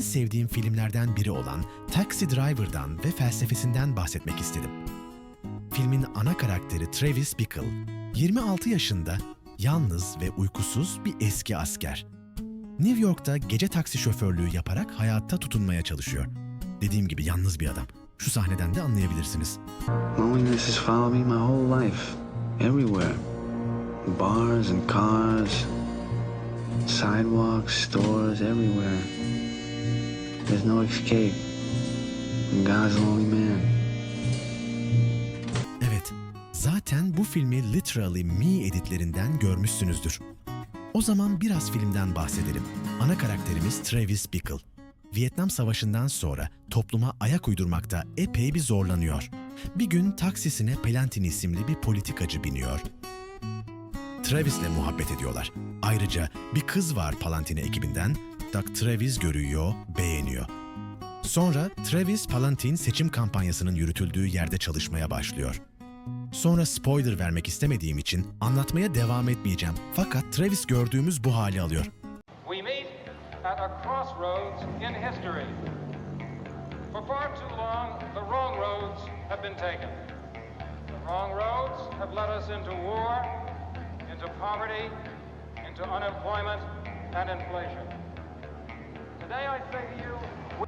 sevdiğim filmlerden biri olan Taxi Driver'dan ve felsefesinden bahsetmek istedim. Filmin ana karakteri Travis Bickle, 26 yaşında, yalnız ve uykusuz bir eski asker. New York'ta gece taksi şoförlüğü yaparak hayatta tutunmaya çalışıyor. Dediğim gibi yalnız bir adam. Şu sahneden de anlayabilirsiniz. Loneliness has followed me my whole life. Everywhere. Bars and cars, sidewalks, stores, everywhere. There's no escape. God's lonely man. Evet, zaten bu filmi Literally Me editlerinden görmüşsünüzdür. O zaman biraz filmden bahsedelim. Ana karakterimiz Travis Bickle. Vietnam Savaşı'ndan sonra topluma ayak uydurmakta epey bir zorlanıyor. Bir gün taksisine Pelantin isimli bir politikacı biniyor. Travis'le muhabbet ediyorlar. Ayrıca bir kız var Palantine ekibinden. Doug Travis görüyor, beğeniyor. Sonra Travis Palantin seçim kampanyasının yürütüldüğü yerde çalışmaya başlıyor. Sonra spoiler vermek istemediğim için anlatmaya devam etmeyeceğim. Fakat Travis gördüğümüz bu hali alıyor. We meet at a crossroads in history. For far too long, the wrong roads have been taken. The wrong roads have led us into war, into poverty,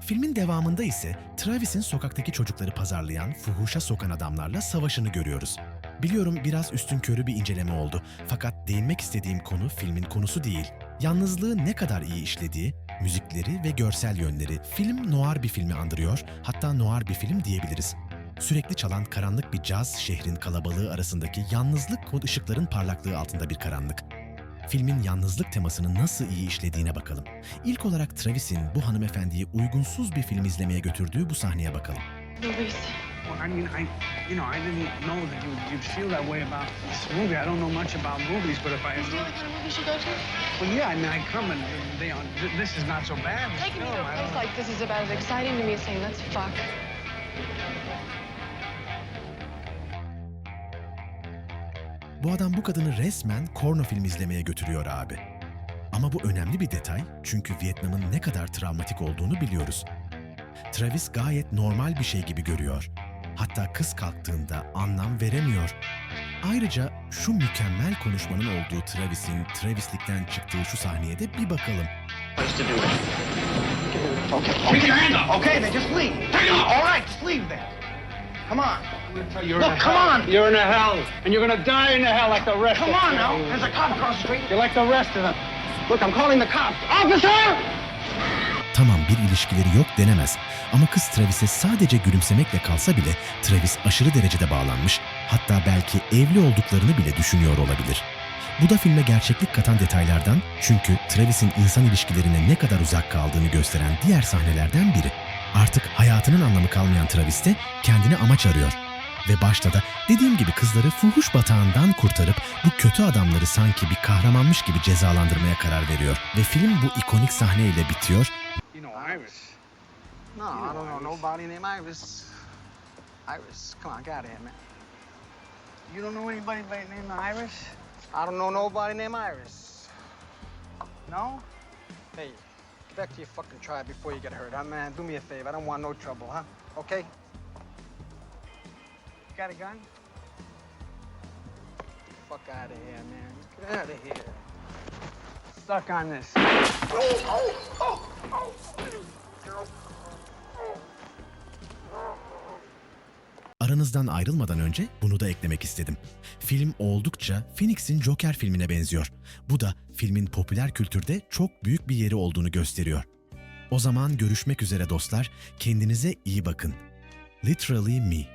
Filmin devamında ise Travis'in sokaktaki çocukları pazarlayan, fuhuşa sokan adamlarla savaşını görüyoruz. Biliyorum biraz üstünkörü bir inceleme oldu. Fakat değinmek istediğim konu filmin konusu değil. Yalnızlığı ne kadar iyi işlediği, müzikleri ve görsel yönleri film noir bir filmi andırıyor, hatta noir bir film diyebiliriz. Sürekli çalan karanlık bir caz şehrin kalabalığı arasındaki yalnızlık ışıkların parlaklığı altında bir karanlık. Filmin yalnızlık temasını nasıl iyi işlediğine bakalım. İlk olarak Travis'in bu hanımefendiyi uygunsuz bir film izlemeye götürdüğü bu sahneye bakalım. Movies. Well, I mean, I, you know, I didn't know that you, you'd feel that way about this movie. I don't know much about movies, but if I, Do you know what kind of movies you go to? well, yeah, I mean, I come and they, th- this is not so bad. Taking me to a place like this is about as exciting to me as saying let's fuck. Bu adam bu kadını resmen korno film izlemeye götürüyor abi. Ama bu önemli bir detay çünkü Vietnam'ın ne kadar travmatik olduğunu biliyoruz. Travis gayet normal bir şey gibi görüyor. Hatta kız kalktığında anlam veremiyor. Ayrıca şu mükemmel konuşmanın olduğu Travis'in Travis'likten çıktığı şu sahneye de bir bakalım. Take your hand up. Okay, then just leave. Take it off. All right, just leave then. Come on. You're Look, come hell. on. You're in a hell, and you're gonna die in a hell like the rest Come of on now. There's a cop across the street. You're like the rest of them. Look, I'm calling the cops. Officer! Tamam bir ilişkileri yok denemez. Ama kız Travis'e sadece gülümsemekle kalsa bile Travis aşırı derecede bağlanmış. Hatta belki evli olduklarını bile düşünüyor olabilir. Bu da filme gerçeklik katan detaylardan çünkü Travis'in insan ilişkilerine ne kadar uzak kaldığını gösteren diğer sahnelerden biri. Artık hayatının anlamı kalmayan Travis de kendine amaç arıyor. Ve başta da dediğim gibi kızları fuhuş batağından kurtarıp bu kötü adamları sanki bir kahramanmış gibi cezalandırmaya karar veriyor. Ve film bu ikonik sahneyle bitiyor You know, Iris. No, I don't know nobody named Iris. Iris, come on, get out of here, man. You don't know anybody by the name of Iris? I don't know nobody named Iris. No? Hey, get back to your fucking tribe before you get hurt, huh, man? Do me a favor. I don't want no trouble, huh? Okay? Got a gun? Fuck out of here, man. Get out of here. Stuck on this. Aranızdan ayrılmadan önce bunu da eklemek istedim. Film oldukça Phoenix'in Joker filmine benziyor. Bu da filmin popüler kültürde çok büyük bir yeri olduğunu gösteriyor. O zaman görüşmek üzere dostlar. Kendinize iyi bakın. Literally me.